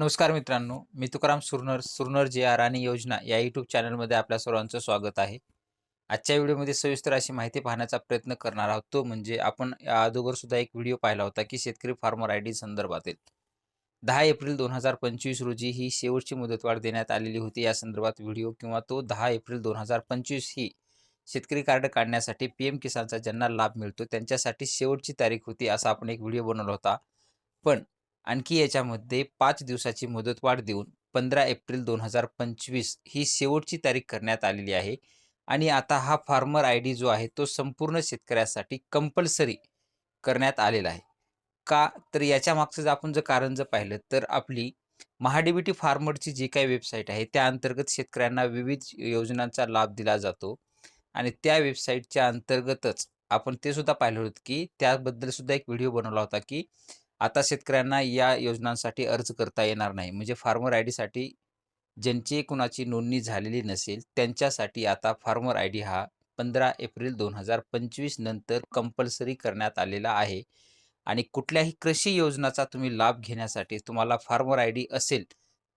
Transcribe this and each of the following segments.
नमस्कार मित्रांनो मी तुकाराम सुरनर सुरनर जे आर आणि योजना या यूट्यूब चॅनलमध्ये आपल्या सर्वांचं स्वागत आहे. आजच्या व्हिडिओमध्ये सविस्तर अशी माहिती पाहण्याचा प्रयत्न करणार आहोत. तो म्हणजे आपण या अगोदर सुद्धा एक व्हिडिओ पाहिला होता की शेतकरी फार्मर आय डी संदर्भातील. दहा एप्रिल दोन हजार पंचवीस रोजी ही शेवटची मुदतवाढ देण्यात आलेली होती. या संदर्भात व्हिडिओ किंवा तो दहा एप्रिल दोन हजार पंचवीस ही शेतकरी कार्ड काढण्यासाठी पी एम किसानचा ज्यांना लाभ मिळतो त्यांच्यासाठी शेवटची तारीख होती असा आपण एक व्हिडिओ बनवला होता. पण आणखी याच्यामध्ये पाच दिवसाची मुदतवाढ देऊन पंधरा एप्रिल दोन हजार पंचवीस ही शेवटची तारीख करण्यात आलेली आहे. आणि आता हा फार्मर आय डी जो आहे तो संपूर्ण शेतकऱ्यासाठी कंपल्सरी करण्यात आलेला आहे. का? तर याच्या मागचं जर आपण जर कारण जर पाहिलं तर आपली महाडीबीटी फार्मरची जी काही वेबसाईट आहे त्या अंतर्गत शेतकऱ्यांना विविध योजनांचा लाभ दिला जातो. आणि त्या वेबसाईटच्या अंतर्गतच आपण ते सुद्धा पाहिलं होतं की त्याबद्दल सुद्धा एक व्हिडिओ बनवला होता की आता शेतकऱ्यांना या योजनांसाठी अर्ज करता येणार नाही. म्हणजे फार्मर आय डीसाठी ज्यांची कुणाची नोंदणी झालेली नसेल त्यांच्यासाठी आता फार्मर आय डी हा पंधरा एप्रिल दोन हजार पंचवीस नंतर कंपल्सरी करण्यात आलेला आहे. आणि कुठल्याही कृषी योजनाचा तुम्ही लाभ घेण्यासाठी तुम्हाला फार्मर आय डी असेल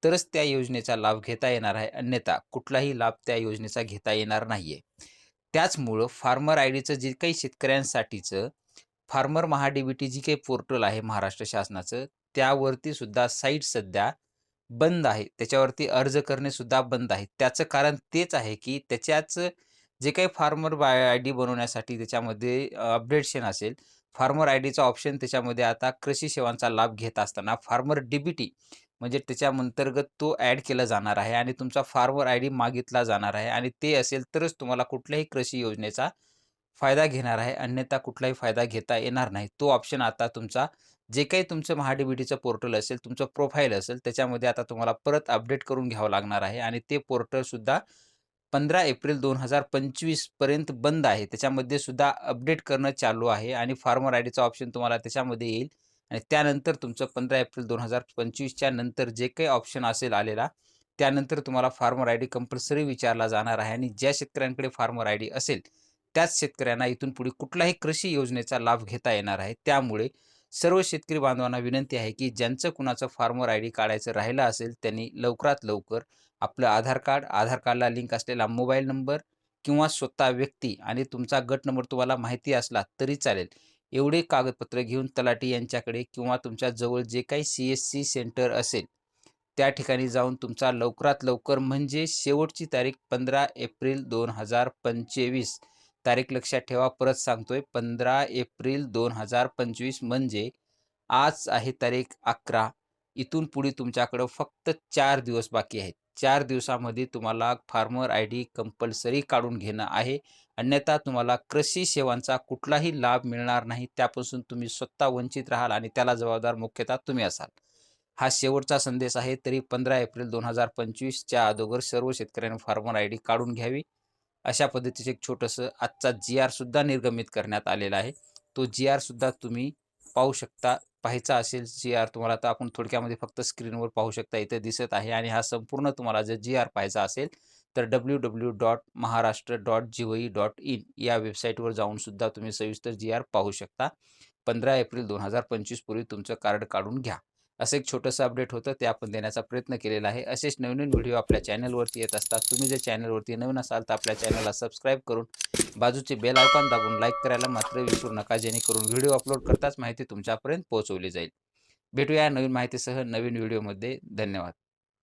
तरच त्या योजनेचा लाभ घेता येणार आहे. अन्यथा कुठलाही लाभ त्या योजनेचा घेता येणार नाही आहे त्याचमुळं फार्मर आय डीचं जे काही शेतकऱ्यांसाठीचं फार्मर महाडीबीटी जी काही पोर्टल आहे महाराष्ट्र शासनाचं त्यावरती सुद्धा साईट सध्या बंद आहे. त्याच्यावरती अर्ज करणे सुद्धा बंद आहे. त्याचं कारण तेच आहे की त्याच्याच जे काही फार्मर बाय आय डी बनवण्यासाठी त्याच्यामध्ये अपडेटेशन असेल फार्मर आय डीचा ऑप्शन त्याच्यामध्ये आता कृषी सेवांचा लाभ घेत असताना फार्मर डीबीटी म्हणजे त्याच्या अंतर्गत तो ॲड केला जाणार आहे आणि तुमचा फार्मर आय डी मागितला जाणार आहे आणि ते असेल तरच तुम्हाला कुठल्याही कृषी योजनेचा फायदा घेणार आहे. अन्यथा कुठलाही फायदा घेता येणार नाही. तो ऑप्शन आता तुमचा जे काही तुमचं महाडीबीटीचं पोर्टल असेल तुमचं प्रोफाईल असेल त्याच्यामध्ये आता तुम्हाला परत अपडेट करून घ्यावं लागणार आहे. आणि ते पोर्टलसुद्धा पंधरा एप्रिल दोन हजार पंचवीसपर्यंत बंद आहे. त्याच्यामध्ये सुद्धा अपडेट करणं चालू आहे आणि फार्मर आय डीचा ऑप्शन तुम्हाला त्याच्यामध्ये येईल. आणि त्यानंतर तुमचं पंधरा एप्रिल दोन हजार पंचवीसच्या नंतर जे काही ऑप्शन असेल आलेला त्यानंतर तुम्हाला फार्मर आय डी कंपल्सरी विचारला जाणार आहे. आणि ज्या शेतकऱ्यांकडे फार्मर आय डी असेल त्याच शेतकऱ्यांना इथून पुढे कुठलाही कृषी योजनेचा लाभ घेता येणार आहे. त्यामुळे सर्व शेतकरी बांधवांना विनंती आहे की ज्यांचं कुणाचं फार्मर आय डी काढायचं राहिलं असेल त्यांनी लवकरात लवकर आपलं आधार कार्ड आधार कार्डला लिंक असलेला मोबाईल नंबर किंवा स्वतः व्यक्ती आणि तुमचा गट नंबर तुम्हाला माहिती असला तरी चालेल. एवढे कागदपत्र घेऊन तलाठी यांच्याकडे किंवा तुमच्या जवळ जे काही सी एस सी सेंटर असेल त्या ठिकाणी जाऊन तुमचा लवकरात लवकर म्हणजे शेवटची तारीख पंधरा एप्रिल दोन हजार पंचवीस तारीख लक्षात ठेवा परत सांगतोय पंधरा एप्रिल दोन हजार पंचवीस म्हणजे आज आहे तारीख अकरा. इथून पुढे तुमच्याकडं फक्त चार दिवस बाकी आहेत. चार दिवसामध्ये तुम्हाला फार्मर आय डी कंपल्सरी काढून घेणं आहे. अन्यथा तुम्हाला कृषी सेवांचा कुठलाही लाभ मिळणार नाही. त्यापासून तुम्ही स्वतः वंचित राहाल आणि त्याला जबाबदार मुख्यतः तुम्ही असाल. हा शेवटचा संदेश आहे तरी पंधरा एप्रिल दोन हजार पंचवीसच्या अगोदर सर्व शेतकऱ्यांनी फार्मर आय डी काढून घ्यावी. अशा पद्धतीचं एक छोटंसं आजचा जी आरसुद्धा निर्गमित करण्यात आलेला आहे. तो जी आरसुद्धा तुम्ही पाहू शकता. पाहायचा असेल जी आर तुम्हाला आता आपण थोडक्यामध्ये फक्त स्क्रीनवर पाहू शकता. इथे दिसत आहे आणि हा संपूर्ण तुम्हाला जर जी आर पाहायचा असेल तर W W dot Maharashtra dot G O dot in या वेबसाईटवर जाऊन सुद्धा तुम्ही सविस्तर जी आर पाहू शकता. पंधरा एप्रिल दोन हजार पंचवीस पूर्वी तुमचं कार्ड काढून घ्या. असं एक छोटंसं अपडेट होतं ते आपण देण्याचा प्रयत्न केलेला आहे. असेच नवीन व्हिडिओ आपल्या चॅनलवरती येत असतात. तुम्ही जर चॅनलवरती नवीन असाल तर आपल्या चॅनलला सबस्क्राईब करून बाजूचे बेल आयकॉन दाबून लाईक करायला मात्र विसरू नका. जेणेकरून व्हिडिओ अपलोड करताच माहिती तुमच्यापर्यंत पोहोचवली जाईल. भेटूया नवीन माहितीसह नवीन व्हिडिओमध्ये धन्यवाद.